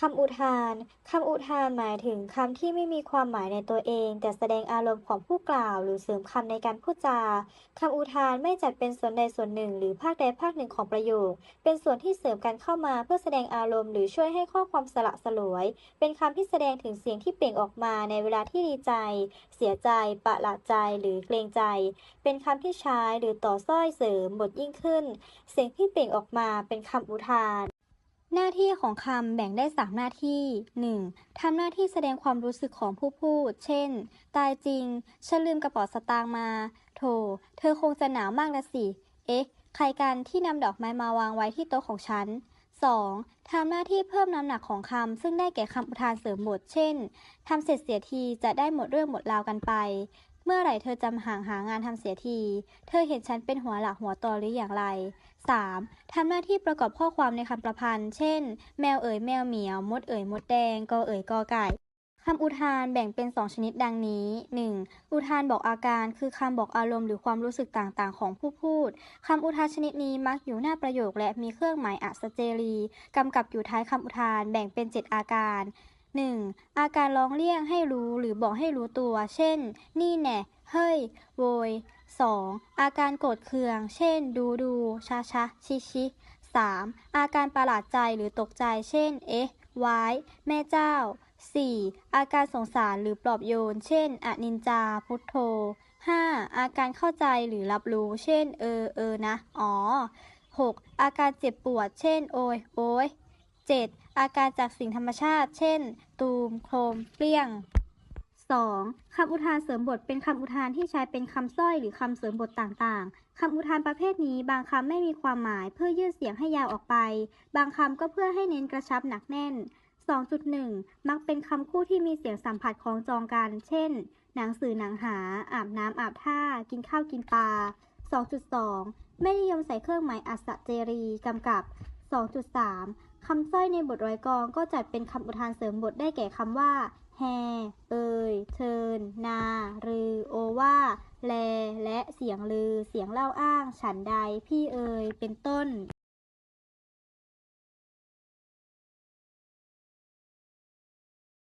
คำอุทานคำอุทานหมายถึงคำที่ไม่มีความหมายในตัวเอง แต่แสดงอารมณ์ของผู้กล่าว หรือเสริมคำในการพูดจาคำอุทานไม่จัดเป็นส่วนใดส่วนหนึ่ง หรือภาคใดภาคหนึ่งของประโยค เป็นส่วนที่เสริมกันเข้ามาเพื่อแสดงอารมณ์ หรือช่วยให้ข้อความสละสลวย เป็นคำที่แสดงถึงเสียงที่เปล่งออกมาในเวลาที่ดีใจ เสียใจ ประหลาดใจ หรือเกรงใจ เป็นคำที่ใช้หรือต่อส้อยเสริมบทยิ่งขึ้น เสียงที่เปล่งออกมาเป็นคำอุทาน หน้าที่ของคำแบ่งได้ 3 หน้าที่ 1. ทำหน้าที่แสดงความรู้สึกของผู้พูด เช่น ตายจริง ฉันลืมกระเป๋าสตางค์มา โถ เธอคงจะหนาวมากละสิ เอ๊ะ ใครกันที่นำดอกไม้มาวางไว้ที่โต๊ะของฉัน 2. ทำหน้าที่เพิ่มน้ำหนักของคำซึ่งได้แก่คำอุทานเสริมบท เช่น ทำเสร็จเสียทีจะได้หมดเรื่องหมดราวกันไป เมื่อไหร่เธอจำห่างหางานทำเสียที เธอเห็นฉันเป็นหัวหลักหัวตอหรืออย่างไร 3. ทำหน้าที่ประกอบข้อความในคำประพันธ์ เช่น แมวเอ๋ยแมวเหมียว มดเอ๋ยมดแดง กอเอ๋ยกอไก่คำอุทานแบ่งเป็น 2 ชนิดดังนี้ 1. อุทานบอกอาการคือคำบอกอารมณ์หรือความรู้สึกต่างๆ ของผู้พูด คำอุทานชนิดนี้มักอยู่หน้าประโยคและมีเครื่องหมายอัศเจรีกำกับอยู่ท้ายคำอุทานแบ่งเป็น 7 อาการ 1. อาการร้องเรียกให้รู้หรือบอกให้รู้ตัว เช่น นี่แน่ เฮ้ย โวย 2. อาการโกรธเคือง เช่น ดูดูชาชาชิชิ 3. อาการประหลาดใจหรือตกใจ เช่น เอ๊ะวาย แม่เจ้า 4. อาการสงสารหรือปลอบโยน เช่น อนินจา พุทโธ 5. อาการเข้าใจหรือรับรู้ เช่น เออ เออ นะ อ๋อ 6. อาการเจ็บปวด เช่น โอย โอย 7. อาการจากสิ่งธรรมชาติ เช่น ตูม โครม เปรี้ยง 2. คำอุทานเสริมบทเป็นคำอุทานที่ใช้เป็นคำสร้อยหรือคำเสริมบทต่างๆ คำอุทานประเภทนี้บางคำไม่มีความหมายเพื่อยืดเสียงให้ยาวออกไป บางคำก็เพื่อให้เน้นกระชับหนักแน่น 2.1 มักเป็นคำคู่ที่มีเสียงสัมผัสคล้องจองกัน เช่น หนังสือหนังหา อาบน้ำอาบท่า กินข้าวกินปลา 2.2 ไม่นิยมใส่เครื่องหมายอัศเจรีกำกับ 2.3 คำสร้อยในบทร้อยกองก็จัดเป็นคำอุทานเสริมบทได้แก่คำว่า แฮ เอย เชิญ นา รือ โอว่าแล และเสียงลือ เสียงเล่าอ้าง ฉันใด พี่เอย เป็นต้น